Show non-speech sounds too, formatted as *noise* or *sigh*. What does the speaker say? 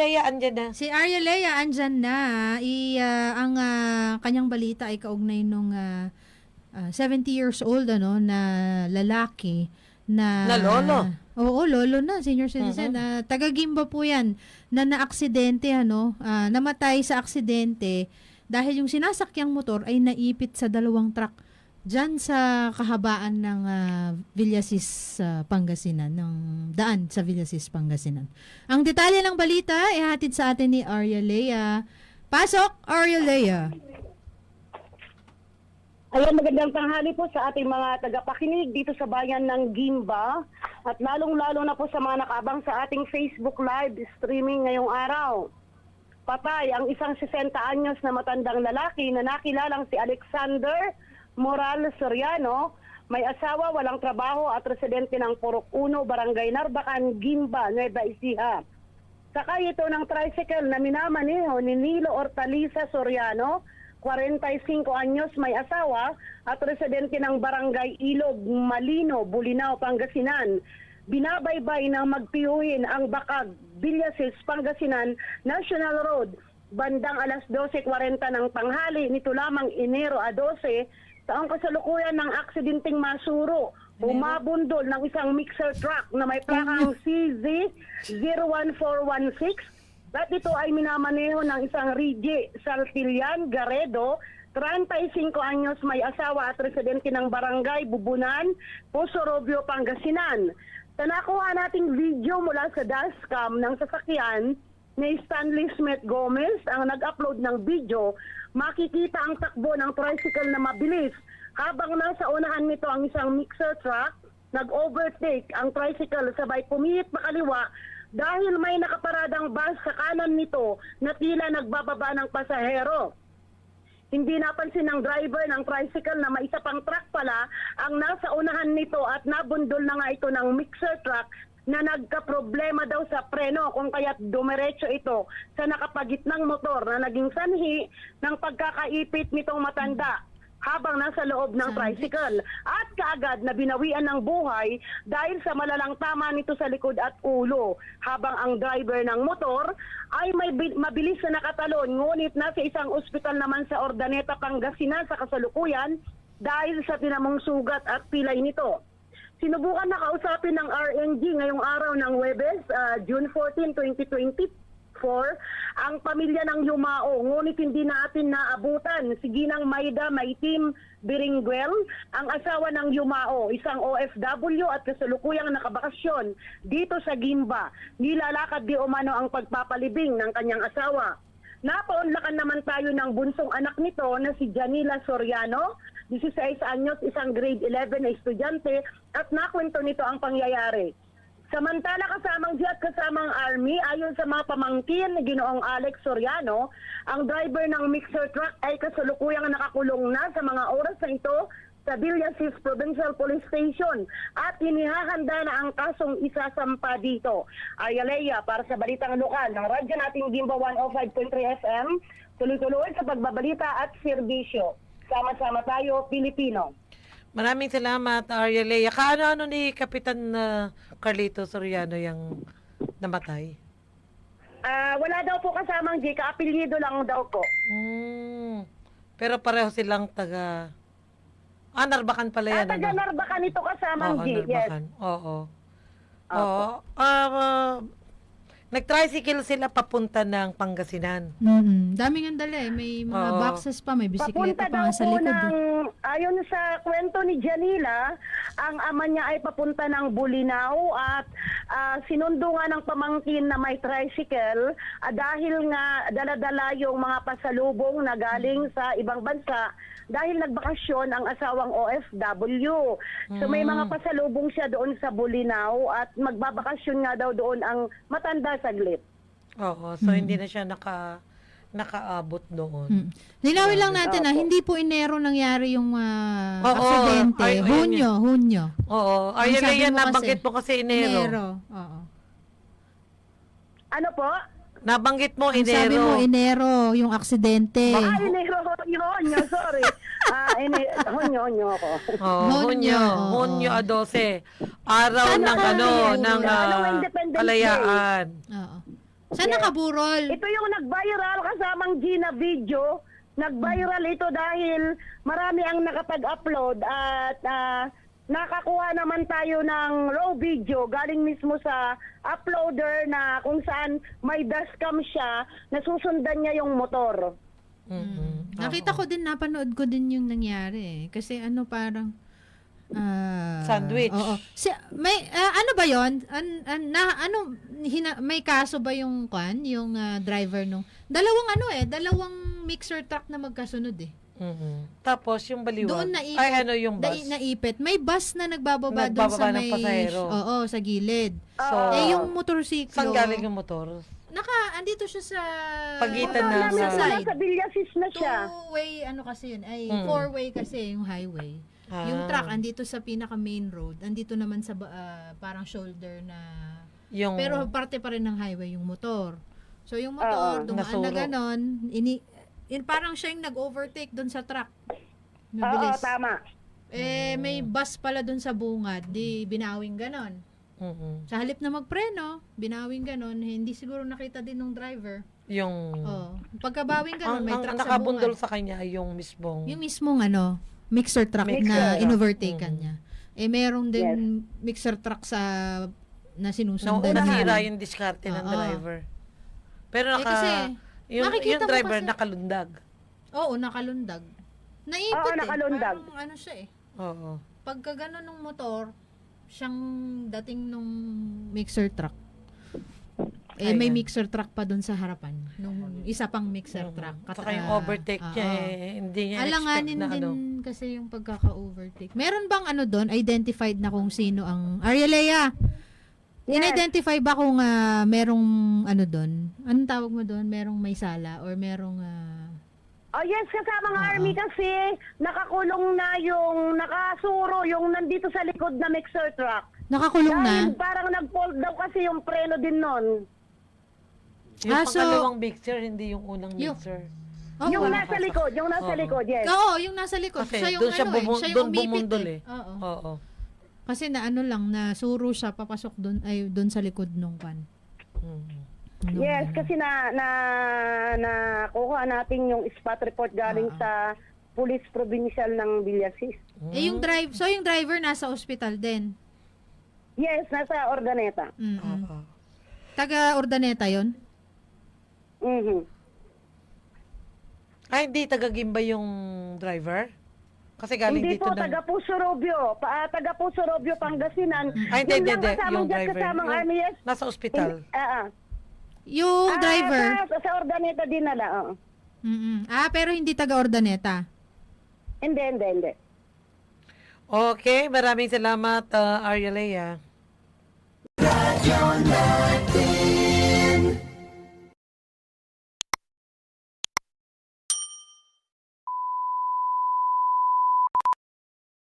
Lea andyan na. Si Arya Lea andyan na. I, ah, ang ah, kanyang balita ay kaugnay nung ah, ah, 70 years old ano na lalaki na Na lolo. Oo, lolo na, senior citizen. Ah, taga Gimba po 'yan na naaksidente ano, ah, namatay sa aksidente dahil yung sinasakyang motor ay naipit sa dalawang truck Diyan sa kahabaan ng ah, Villasis sa Pangasinan, ng daan sa Villasis, Pangasinan. Ang detalye ng balita ay hatid sa atin ni Arya Lea. Pasok, Arya Lea. Ayan, magandang tanghali po sa ating mga tagapakinig dito sa bayan ng Gimba at lalong-lalo na po sa mga nakabang sa ating Facebook Live streaming ngayong araw. Patay ang isang 60 anyos na matandang lalaki na nakilalang si Alexander Moral Soriano, may asawa, walang trabaho at residente ng Purok 1, Barangay Narbacan, Gimba, Nueva Ecija. Sakay ito ng tricycle na minamaneho ni Nilo Hortaliza Soriano, 45 anyos, may asawa at residente ng Barangay Ilog, Malino, Bulinaw, Pangasinan. Binabaybay na magpiyuhin ang Bakag, Villasis, Pangasinan, National Road, bandang alas 12.40 ng tanghali, nito lamang Enero a 12, taong kasalukuyan ng aksidenteng masuro, umabundol ng isang mixer truck na may plakang CZ01416 at ito ay minamaneho ng isang Rigi Saltilian Garedo, 35 anyos may asawa at residente ng barangay Bubunan, Puso Robio, Pangasinan. Sa nakuha nating video mula sa dashcam ng sasakyan ni Stanley Smith Gomez ang nag-upload ng video, makikita ang takbo ng tricycle na mabilis habang nasa unahan nito ang isang mixer truck nag-overtake ang tricycle sabay pumihit makaliwa dahil may nakaparadang bus sa kanan nito na tila nagbababa ng pasahero. Hindi napansin ng driver ng tricycle na may isa pang truck pala ang nasa unahan nito at nabundol na nga ito ng mixer truck na nagka-problema daw sa preno kung kaya't dumiretso ito sa nakapagitnang motor na naging sanhi ng pagkakaipit nitong matanda habang nasa loob ng tricycle. At kaagad na binawian ng buhay dahil sa malalang tama nito sa likod at ulo. Habang ang driver ng motor ay may bi- mabilis na nakatalon ngunit nasa isang ospital naman sa Ordaneta, Pangasinan sa kasalukuyan dahil sa tinamong sugat at pilay nito. Sinubukan na kausapin ng RNG ngayong araw ng Webes, ah, June 14, 2024, ang pamilya ng Yumao. Ngunit hindi natin naabutan si Ginang Maida Maitim Biringuel, ang asawa ng Yumao, isang OFW at kasalukuyang nakabakasyon dito sa Gimba. Nilalakad di umano ang pagpapalibing ng kanyang asawa. Napaunlakan naman tayo ng bunsong anak nito na si Janila Soriano, 16 anyos, isang grade 11 na estudyante at nakwento nito ang pangyayari. Samantala kasamang at kasamang Army, ayon sa mga pamangkin ni Ginoong Alex Soriano, ang driver ng mixer truck ay kasulukuyang nakakulong na sa mga oras na ito sa Villasis Provincial Police Station at inihahanda na ang kasong isasampa dito. Ayalea para sa Balitang Lokal ng radyo nating Gimba 105.3 FM, tuloy-tuloy sa pagbabalita at serbisyo. Sama-sama tayo, Pilipino. Maraming salamat, Arya Lea. Kaano-ano ni Kapitan uh, Carlito Soriano yung namatay? Ah, wala daw po kasamang G, kaapelyido lang daw po. Hmm. Pero pareho silang taga... Ah, Narbacan pala yan. Ah, taga ano? Narbacan ito kasamang Oo, G, yes. Narbacan. Oo. Oo. Ah, ah, nag-tricycle sila papunta ng Pangasinan. Mm-mm. Daming ang dala eh. May mga Oo. boxes pa, may bisikleta Papunta pa daw nga sa po likod. eh. ng, ayon sa kwento ni Janila, ang ama niya ay papunta ng Bulinaw at ah, sinundo nga ng pamangkin na may tricycle ah, dahil nga daladala yung mga pasalubong na galing sa ibang bansa dahil nagbakasyon ang asawang OFW. So may mga pasalubong siya doon sa Bulinaw at magbabakasyon nga daw doon ang matanda saglit. Oo. So, hindi na siya naka nakaabot doon. Mm. Linawin lang natin na hindi po Enero nangyari yung ah, Oo, aksidente. ay- ayun Hunyo, Hunyo. Oo. Ang Arya sabi mo kasi, nabanggit mo kasi Enero. Enero. Oo. Ano po? Nabanggit mo Ang sabi mo Enero. Enero, yung aksidente. Ah, Enero, Honyo, sorry. Ah, Enero, Honyo, Honyo ako. Oo, Hunyo, Hunyo. oo. *laughs* Hunyo a 12. Araw Ano ng ano, ng Ano, ah, Independence Day? kalayaan. Oo. Saan Yes. nakaburol? Ito yung nag-viral kasamang Gina video. Nag-viral ito dahil marami ang nakapag-upload at ah, nakakuha naman tayo ng raw video galing mismo sa uploader na kung saan may dashcam siya, nasusundan niya yung motor. Mhm. Nakita ko din, napanood ko din yung nangyari eh. Kasi ano parang... ah, Sandwich. Oo. Si, may, ah, ano ba yon An, an, na, ano, hina, may kaso ba yung kwan, yung ah, driver nung... Dalawang ano eh, dalawang mixer truck na magkasunod eh. Mhm. Tapos yung baliwag. Doon naipit. Ay, ano yung bus? Dai- naipit. May bus na nagbababa, doon Nagbababa sa ng may... pasahero. Oo, sa gilid. So, eh, yung motorsiklo... saan galing yung motor? Naka, andito siya sa... Pagitan namin ah, sila sa Villasis na siya. Two-way, ano kasi yun, ay Mm. four-way kasi yung highway. Yung Ah. truck, andito sa pinaka main road, andito naman sa ah, parang shoulder na... Yung, Pero parte pa rin ng highway yung motor. So yung motor, Oo, dumaan na nasuro. ganon, ini, in, parang siya yung nag-overtake doon sa truck. Oo, Mabilis. tama. Eh, may bus pala doon sa bungad, di binawing ganon. Mhm. Sa halip na magpreno, binawing ganon, hindi siguro nakita din ng driver. yung, Oh, pagkabawing ganon, ang, may ang truck sa nakabundol bungad. sa kanya ay yung mismong, Yung mismong ano, mixer truck Mixer. na inovertaken Mhm. niya. Eh merong din mixer truck sa na sinusundan nasira niya. yung diskarte ng Oo. driver. Pero Eh, naka, kasi, yung, nakikita yung mo driver kasi- nakalundag. Oo, nakalundag. Naipit Oo, eh. nakalundag. Parang ano siya eh. Oo. Pagka gano'n ng motor, siyang dating nung mixer truck. Eh, may Ayan. mixer truck pa doon sa harapan. Nung isa pang mixer truck. Mhm. Saka yung ah, overtake niya, oo. eh, hindi niya Alanganin expect na din ano. kasi yung pagkaka-overtake. Meron bang ano doon, identified na kung sino ang... Arielea. In-identify ba kung ah, merong ano doon? Anong tawag mo doon? Merong may sala or merong... ah, Oh yes, kasama ng army kasi nakakulong na yung nakasuro yung nandito sa likod na mixer truck. nakakulong na? Dahil parang nag-fold daw kasi yung preno din nun. Yung Ah, so- pangalawang mixer, hindi yung unang Yung- mixer. Oo. yung nasa likod, yung nasa likod, yes. Oo, yung nasa likod. Kasi siya yung doon siya ano eh, bumu- siya yung doon umipit bumundol eh. eh. Oo. Oo. Kasi na ano lang, na suro siya, papasok doon, ay doon sa likod nung pan. Mhm. Nung Yes, ano. kasi na na na kuha natin yung spot report galing Oo. sa Police Provincial ng Villasis. Eh, yung drive, so yung driver nasa ospital din. Yes, nasa Ordaneta. Mm Oo. Taga Ordaneta yon Mhm. Ay, hindi taga-Gimba yung driver? Kasi galing Hindi dito po, ng... taga Puso Robio. Pa, taga Puso Robio, Pangasinan. Ay, hindi, Yun hindi, lang hindi. kasamang Yung driver. kasamang Yung army, yes. Nasa ospital. Ah, ah. Yung Ah, driver. Sa, sa Ordaneta din nala. oo. Mm-mm. Ah, pero hindi taga Ordaneta. Hindi, hindi, hindi. Okay, maraming salamat, uh, Arya Lea. Radyo natin